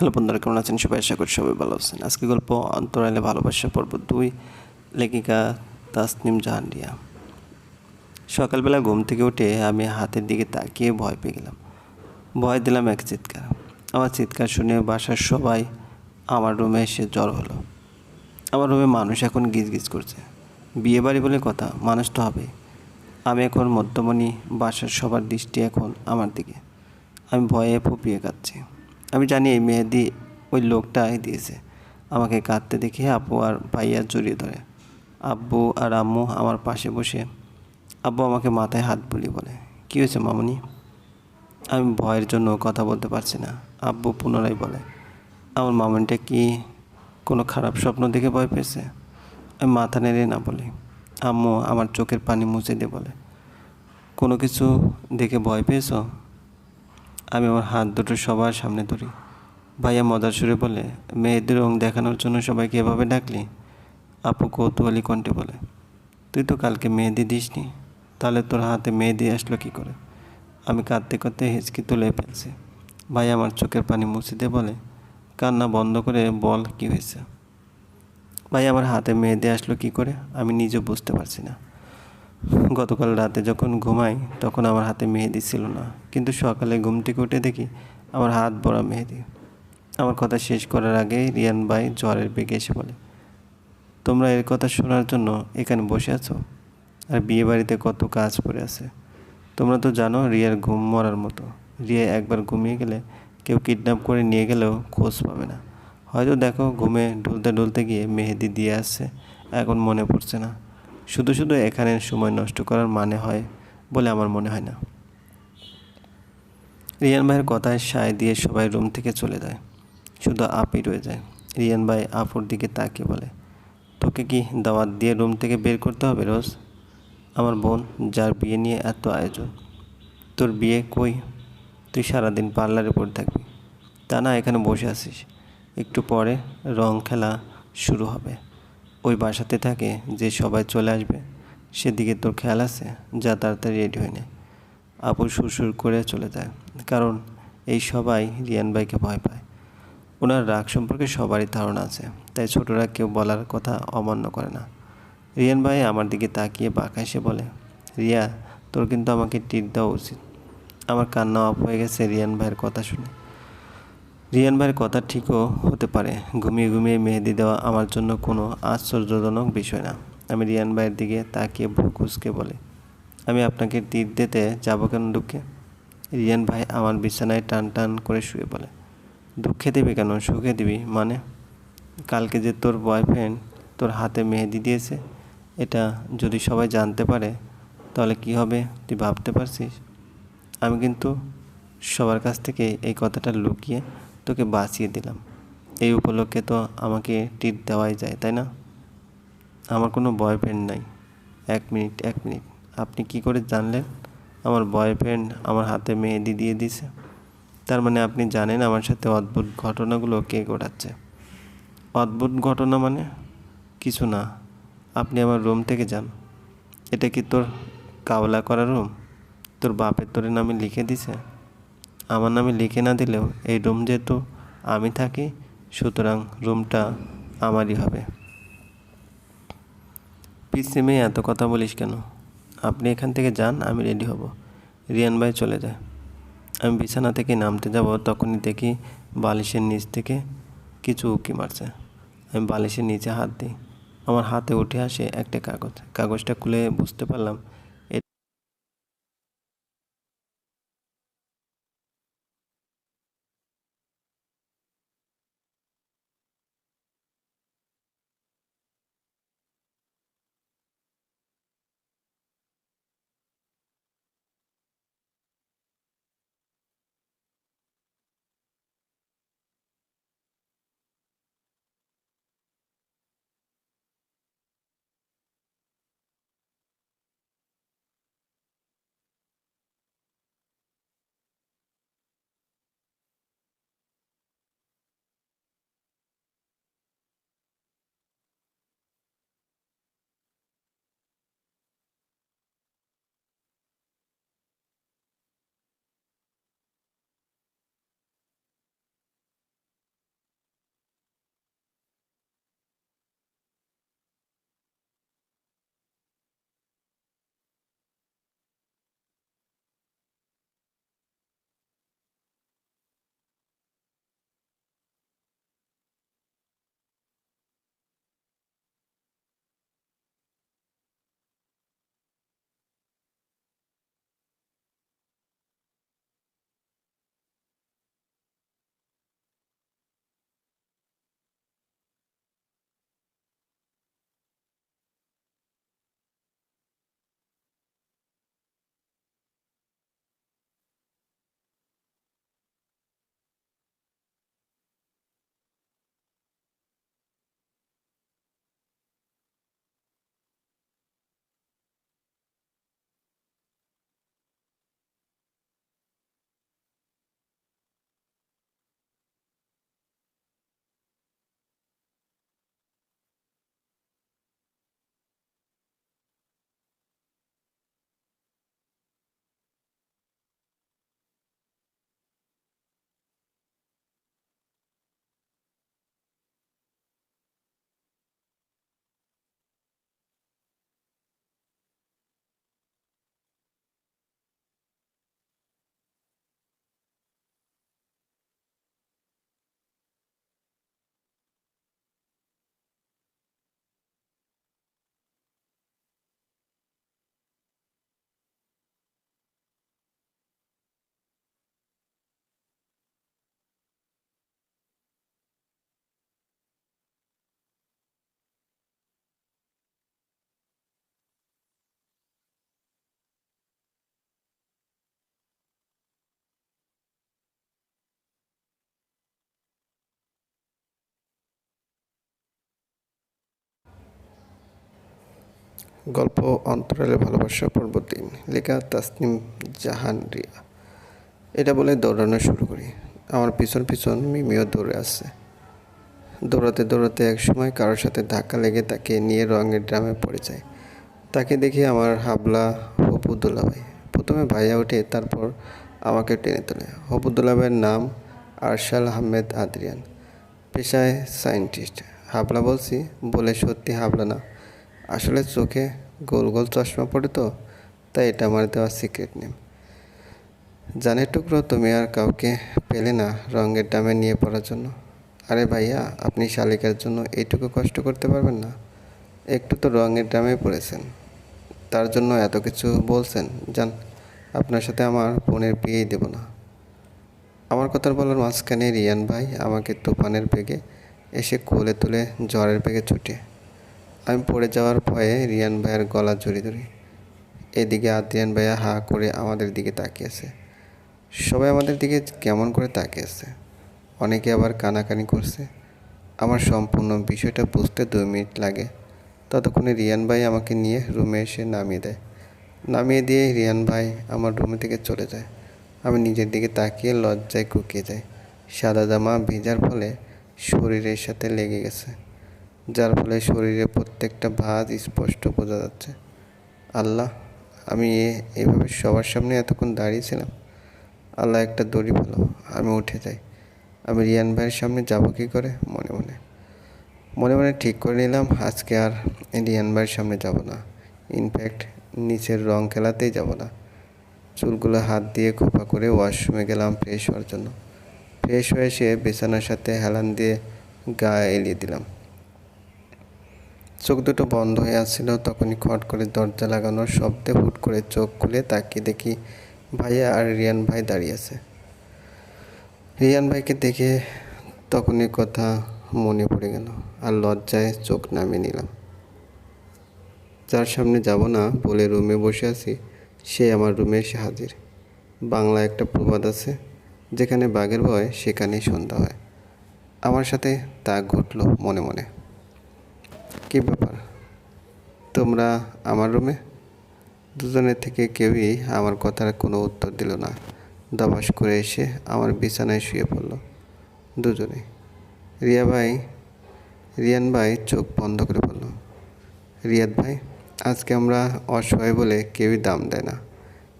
Hello বন্ধুরা, কেমন আছেন? সবাই আশা করি সবাই ভালো আছেন। আজকে গল্প অন্তরালে ভালোবাসা পর্ব দুই, লেখিকা তাসনিম জাহান্ডিয়া। সকালবেলা ঘুম থেকে উঠে আমি হাতের দিকে তাকিয়ে ভয় পেয়ে গেলাম। ভয় দিলাম এক চিৎকার। আমার চিৎকার শুনে বাসার সবাই আমার রুমে এসে জ্বর হলো। আমার রুমে মানুষ এখন গিজ গিজ করছে। বিয়ে বাড়ি বলে কথা, মানুষ তো হবে আমি এখন মধ্যমণি, বাসার সবার দৃষ্টি এখন আমার দিকে। আমি ভয়ে ফুপিয়ে কাঁদছি। আমি জানি এই মেহেদি ওই লোকটাই দিয়েছে। আমাকে কাঁদতে দেখে আপু আর ভাইয়া জড়িয়ে ধরে। আব্বু আর আম্মু আমার পাশে বসে আব্বু আমাকে মাথায় হাত বুলিয়ে বলে, কী হয়েছে মামনি? আমি ভয়ের জন্য কথা বলতে পারছি না, আব্বু পুনরায় বলে, আমার মামনিটা কি কোনো খারাপ স্বপ্ন দেখে ভয় পেয়েছে? আমি মাথা নেড়ে না বলি, আম্মু আমার চোখের পানি মুছে দিয়ে বলে, কোনো কিছু দেখে ভয় পেয়েছ? আমি আমার হাত দুটো সবার সামনে ধরি। ভাইয়া মজার সুরে বলে, মেয়েদের রং দেখানোর জন্য সবাইকে এভাবে ডাকলি? আপু কৌতূহলী কণ্ঠে বলে, তুই তো কালকে মেহেদি দিসনি, তাহলে তোর হাতে মেহেদি আসলো কী করে? আমি কাঁদতে কাঁদতে হেঁচকি তুলে ফেলছি। ভাই আমার চোখের পানি মুছে দিয়ে বলে, কান্না বন্ধ করে বল কি হয়েছে? ভাই আমার হাতে মেহেদি আসলো কি করে আমি নিজেও বুঝতে পারছি না। গতকাল রাতে যখন ঘুমাই, তখন আমার হাতে মেহেদি ছিল না। কিন্তু সকালে ঘুম থেকে উঠে দেখি আমার হাত ভরা মেহেদি। আমার কথা শেষ করার আগে রিয়ান ভাই জ্বরের বেগে এসে বলে, তোমরা এর কথা শোনার জন্য এখানে বসে আছো? আর বিয়ে বাড়িতে কত কাজ পড়ে আছে? তোমরা তো জানো রিয়ার ঘুম মরার মতো। রিয়া একবার ঘুমিয়ে গেলে কেউ কিডন্যাপ করে নিয়ে গেলেও খোঁজ পাবে না। হয়তো দেখো ঘুমে ঢুলতে ঢুলতে গিয়ে মেহেদি দিয়ে আসছে, এখন মনে পড়ছে না। শুধু শুধু এখানে সময় নষ্ট করার মানে হয় বলে আমার মনে হয় না। রিয়ান ভাইয়ের কথায় সায় দিয়ে সবাই রুম থেকে চলে যায়। শুধু আপই রয়ে যায়। রিয়ান ভাই আপুর দিকে তাকিয়ে বলে, তোকে কি দাওয়াত দিয়ে রুম থেকে বের করতে হবে রোজ? আমার বোন যার বিয়ে নিয়ে এত আয়োজন। তোর বিয়ে কই? তুই সারাদিন পার্লারে পড়ে থাকবি। তা না, এখানে বসে আছিস। একটু পরে রং খেলা শুরু হবে। ওই বাসাতে থাকে যে সবাই চলে আসবে। সেদিকে তোর খেয়াল আছে? যা তাড়াতাড়ি রেডি হয়ে নে। আপু সুরসুর করে চলে যায়। কারণ এই সবাই রিয়ান ভাইকে ভয় পায়। ওনার রাগ সম্পর্কে সবারই ধারণা আছে। তাই ছোটরা কেউ বলার কথা অমান্য করে না। রিয়ান ভাই আমার দিকে তাকিয়ে বাঁকা এসে বলে, রিয়া, তোর কিন্তু আমাকে টিট দেওয়া উচিত। আমার কান্না অফ হয়ে গেছে রিয়ান ভাইয়ের কথা শুনে। রিয়ান ভাইয়ের কথা ঠিকও হতে পারে। ঘুমিয়ে ঘুমিয়ে মেহেদি দেওয়া আমার জন্য কোনো আশ্চর্যজনক বিষয় না। আমি রিয়ান ভাইয়ের দিকে তাকিয়ে ভুকুসকে বলে, আমি আপনাকে তীর দিতে যাব কেন দুঃখে? রিয়ান ভাই আমার বিছানায় টান টান করে শুয়ে বলে, দুঃখে দিবি কেন? সুখে দিবি মানে? কালকে যে তোর বয়ফ্রেন্ড তোর হাতে মেহেদি দিয়েছে, এটা যদি সবাই জানতে পারে, তাহলে কি হবে? তুই ভাবতে পারছিস? আমি কিন্তু সবার কাছ থেকে এই কথাটা লুকিয়ে তোকে বাঁচিয়ে দিলাম। এই উপলক্ষে তো আমাকে টিট দেওয়াই যায়, তাই না? আমার কোনো বয়ফ্রেন্ড নাই। এক মিনিট এক মিনিট। আপনি কি করে জানলেন? আমার বয়ফ্রেন্ড আমার হাতে মেহেদি দিয়ে দিছে। তার মানে আপনি জানেন আমার সাথে অদ্ভুত ঘটনাগুলো কে ঘটাচ্ছে। অদ্ভুত ঘটনা মানে? কিছু না। আপনি আমার রুম থেকে যান। এটা কি তোর কাওলা করা রুম তোর বাপের তোরে নামে লিখে দিছে? আমার নামে লিখে না দিলেও এই রুম যেহেতু আমি থাকি, সুতরাং রুমটা আমারই হবে। পিসি মেয়ে, এত কথা বলিস কেন? আপনি এখান থেকে যান, আমি রেডি হব। রিয়ান ভাই চলে যায়। আমি বিছানা থেকে নামতে যাব, তখনই দেখি বালিশের নিচ থেকে কিছু উকি মারছে। আমি বালিশের নিচে হাত দিই। আমার হাতে উঠে আসে একটা কাগজ। কাগজটা খুলে বুঝতে পারলাম গল্প, অন্তরালে ভালোবাসা পর্ব তিন লেখা তাসনিম জাহান রিয়া। এটা বলে দৌড়ানো শুরু করি। আমার পিছন পিছন মিমিও দৌড়ে আসছে দৌড়াতে দৌড়াতে এক সময় কারোর সাথে ধাক্কা লেগে তাকে নিয়ে রঙের ড্রামে পড়ে যায়। তাকে দেখে আমার হাবলা হপু দুলাভাই প্রথমে ভাইয়া ওঠে, তারপর আমাকে টেনে তোলে। হপু দুলাভাইয়ের নাম আরশাল আহমেদ আদ্রিয়ান। পেশায় সায়েন্টিস্ট। হাবলা বলছি, বলে সত্যি হাবলা না। আসলে চোখে গোল গোল চশমা পড়ে তো, তাই এটা আমার দেওয়া সিক্রেট নেম জানের টুকরো তুমি আর কাউকে পেলে না রঙের ডামে নিয়ে পড়ার জন্য। আরে ভাইয়া, আপনি শালিকার জন্য এইটুকু কষ্ট করতে পারবেন না। একটু তো রঙের ড্রামে পড়েছেন। তার জন্য এত কিছু বলছেন যান আপনার সাথে আমার বোনের বিয়েই দেব না। আমার কথা বলার মাঝখানে রিয়ান ভাই আমাকে তুফানের বেগে এসে কোলে তুলে জ্বরের বেগে ছুটে। আমি পড়ে যাওয়ার ভয়ে রিয়ান ভাইয়ের গলা জড়ি ধরি। এদিকে আদ্রিয়ান ভাইয়া হা করে আমাদের দিকে তাকিয়েছে। সবাই আমাদের দিকে কেমন করে তাকিয়েছে? অনেকে আবার কানাকানি করছে। আমার সম্পূর্ণ বিষয়টা বুঝতে দুই মিনিট লাগে। ততক্ষণে রিয়ান ভাই আমাকে নিয়ে রুমে এসে নামিয়ে দেয়। নামিয়ে দিয়ে রিয়ান ভাই আমার রুমে থেকে চলে যায়। আমি নিজের দিকে তাকিয়ে লজ্জায় কুকিয়ে যাই। সাদা জামা ভেজার ফলে শরীরের সাথে লেগে গেছে। যার ফলে শরীরে প্রত্যেকটা ভাঁজ স্পষ্ট বোঝা যাচ্ছে। আল্লাহ, আমি এভাবে সবার সামনে এতক্ষণ দাঁড়িয়েছিলাম আল্লাহ একটা দড়ি ভালো আমি উঠে যাই। আমি রিয়ান ভাইয়ের সামনে যাব কী করে? মনে মনে। মনে মনে ঠিক করে নিলাম, আজকে আর রিয়ান ভাইয়ের সামনে যাব না। ইনফ্যাক্ট নিচের রং খেলাতেই যাব না। চুলগুলো হাত দিয়ে খোপা করে ওয়াশরুমে গেলাম ফ্রেশ হওয়ার জন্য। ফ্রেশ হয়ে এসে বিছানার সাথে হেলান দিয়ে গা এলিয়ে দিলাম। চোখ দুটো বন্ধ হয়ে আসছিল। তখনই খট করে দরজা লাগানোর শব্দে হুট করে চোখ খুলে তাকিয়ে দেখি ভাইয়া আর রিয়ান ভাই দাঁড়িয়ে আছে। রিয়ান ভাইকে দেখে তখনই কথা মনে পড়ে গেল আর লজ্জায় চোখ নামিয়ে নিলাম। যার সামনে যাব না বলে রুমে বসে আছি, সে আমার রুমে এসে হাজির। বাংলা একটা প্রবাদ আছে, যেখানে বাঘের ভয়, সেখানেই সন্ধ্যা হয়। আমার সাথে তা ঘটলো মনে মনে। কী ব্যাপার? তোমরা আমার রুমে? দুজনের থেকে কেউই আমার কথার কোনো উত্তর দিল না। দবাস করে এসে আমার বিছানায় শুয়ে পড়ল দুজনে। রিয়া ভাই, রিয়ান ভাই চোখ বন্ধ করে বলল, রিয়াদ ভাই, আজকে আমরা অসহায় বলে কেউই দাম দেয় না।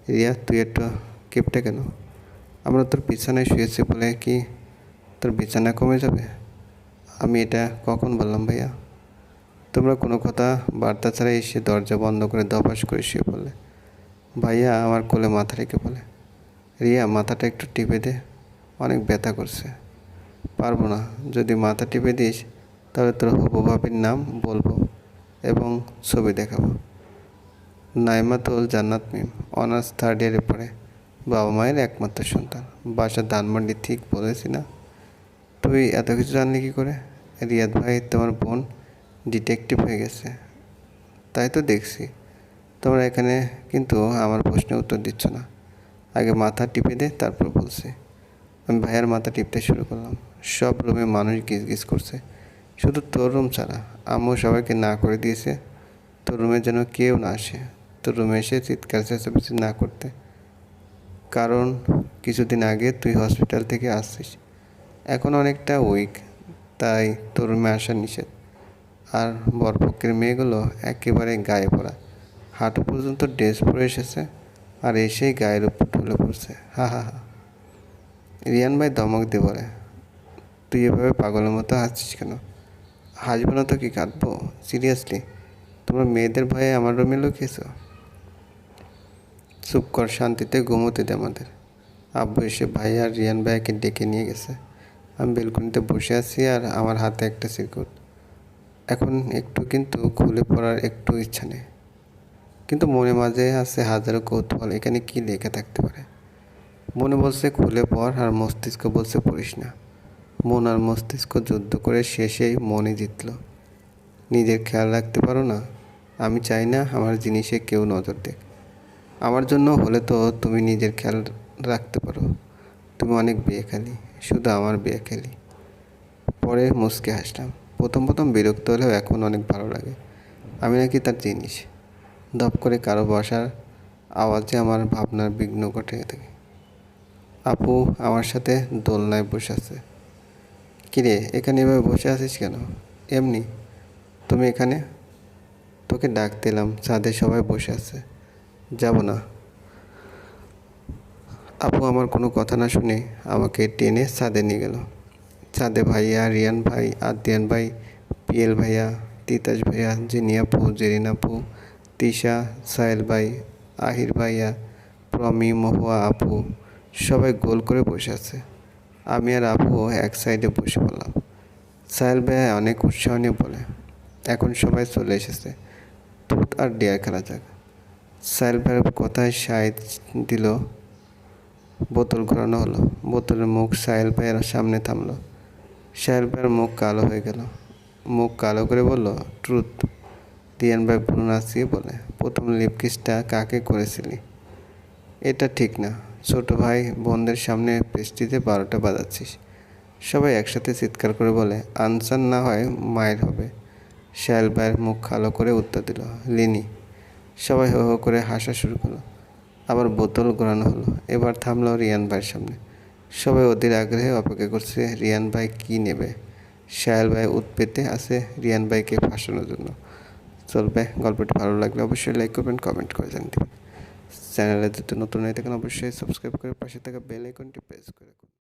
রিয়া, তুই একটু কেপটে কেন? আমরা তোর বিছানায় শুয়েছি বলে কি তোর বিছানা কমে যাবে? আমি এটা কখন বললাম ভাইয়া? তোমরা কোনো কথা বার্তা ছাড়া এসে দরজা বন্ধ করে দপাস করে শুয়ে পড়লে। ভাইয়া আমার কোলে মাথা রেখে বলে, রিয়া, মাথাটা একটু টিপে দে, অনেক ব্যথা করছে। পারব না, যদি মাথা টিপে দিস, তাহলে তোর হবু ভাবির নাম বলব এবং ছবি দেখাবো। নাইমাতুল জান্নাত মিম, অনার্স থার্ড ইয়ারে পড়ে, বাবা মায়ের একমাত্র সন্তান। বাসা ধানমন্ডি ঠিক বলেছি না? তুই এত কিছু জানলি কী করে? রিয়াদ ভাই, তোমার বোন ডিটেকটিভ হয়ে গেছে। তাই তো দেখছি। তোমরা এখানে কিন্তু আমার প্রশ্নের উত্তর দিচ্ছ না। আগে মাথা টিপে দে, তারপর বলছি। আমি ভাইয়ার মাথা টিপতে শুরু করলাম। সব রুমে মানুষ গিজ গিজ করছে। শুধু তোর রুম ছাড়া। আম্মু সবাইকে না করে দিয়েছে। তোর রুমে যেন কেউ না আসে। তোর রুমে এসে চিৎকার চেঁচামেচি না করতে। কারণ, কিছুদিন আগে তুই হসপিটাল থেকে আসছিস। এখন অনেকটা উইক তাই তোর রুমে আসা নিষেধ। আর বরপক্ষের মেয়েগুলো একেবারে গায়ে পড়া। হাঁটু পর্যন্ত ড্রেস পরে এসেছে আর এসেই গায়ের উপর ঢুলে পড়ছে। হা হা হা। রিয়ান ভাই ধমক দিয়ে বলে, তুই এভাবে পাগলের মতো হাসছিস কেন? হাসবো না তো কি কাঁদবো? সিরিয়াসলি? তোমরা মেয়েদের ভয়ে আমার রুমে লুকিয়েছ? চুপ কর, শান্তিতে ঘুমোতে দে আমাদের। আব্বু এসে ভাই আর রিয়ান ভাইকে ডেকে নিয়ে গেছে। আমি বেলকনিতে বসে আছি আর আমার হাতে একটা সিরকুট। এখন একটু কিন্তু খুলে পড়ার একটু ইচ্ছা নেই। কিন্তু মনে মাঝে আছে হাজারো কৌতূহল, এখানে কি লেখা থাকতে পারে? মনে বলছে খুলে পড় আর মস্তিষ্ক বলছে পড়িস না। মন আর মস্তিষ্ক যুদ্ধ করে শেষেই মনে জিতল। নিজের খেয়াল রাখতে পারো না, আমি চাই না আমার জিনিসে কেউ নজর দেখ আমার জন্য হলে তো তুমি নিজের খেয়াল রাখতে পারো। তুমি অনেক বিয়ে খেলি শুধু আমার বিয়ে খেলি পরে মুসকে হাসলাম। প্রথম প্রথম বিরক্ত হলেও এখন অনেক ভালো লাগে। আমি নাকি তার জিনিস। ধপ করে কারও বসার আওয়াজে আমার ভাবনার বিঘ্ন ঘটে থাকে। আপু, আমার সাথে দোলনায় বসে আছে। কিরে, এখানে এভাবে বসে আছিস কেন? এমনি? তুমি এখানে? তোকে ডাক দিলাম ছাদে সবাই বসে আছে। যাব না। আপু, আমার কোনো কথা না শুনে আমাকে টেনে ছাদে নিয়ে গেল। ছাদে ভাইয়া, রিয়ান ভাই, আদিয়ান ভাই, পিএল ভাইয়া, তিতাস ভাইয়া জিনিয়া আপু, জেরিন আপু, তিশা, সাহেল ভাই, আহির ভাইয়া, প্রমি, মহুয়া আপু, সবাই গোল করে বসে আছে। আমি আর আপু এক সাইডে বসে পড়লাম। সাহেল ভাইয়া অনেক উৎসাহ নিয়ে বলে, এখন সবাই চলে এসেছে। তুত আর ডেয়ার খেলা যাক। সাহেল ভাইয়ের কথায় সাইড দিল, বোতল ঘোরানো হলো। বোতলের মুখ সাহেল ভাইয়ের সামনে থামলো। ভাইয়ের মুখ কালো হয়ে গেল। মুখ কালো করে বলল, ট্রুথ দিয়ান ভাই নাচিয়ে বলে, প্রথম লিপ কিসটা কাকে করেছিলি? এটা ঠিক না। ছোট ভাই বোনদের সামনে পেস্টিতে বারোটা বাজাচ্ছিস। সবাই একসাথে চিৎকার করে বলে, আনসার না হয় মায়ের হবে। শ্যাল ভাইয়ের মুখ কালো করে উত্তর দিল, লিনি। সবাই হো হো করে হাসা শুরু করল। আবার বোতল ঘোরানো হলো। এবার থামলো রিয়ান ভাইয়ের সামনে। সবাই অধীর আগ্রহে অপেক্ষা করছে, রিয়ান ভাই কি নেবে? শায়াল ভাই উৎপেতে আছে, রিয়ান ভাইকে ফাঁসানোর জন্য। চলবে গল্পটি ভালো লাগলে অবশ্যই লাইক করবেন কমেন্ট করে জানতে চ্যানেলে যদি নতুন হয়ে থাকেন, অবশ্যই সাবস্ক্রাইব করে পাশে থাকা বেল আইকনটি প্রেস করে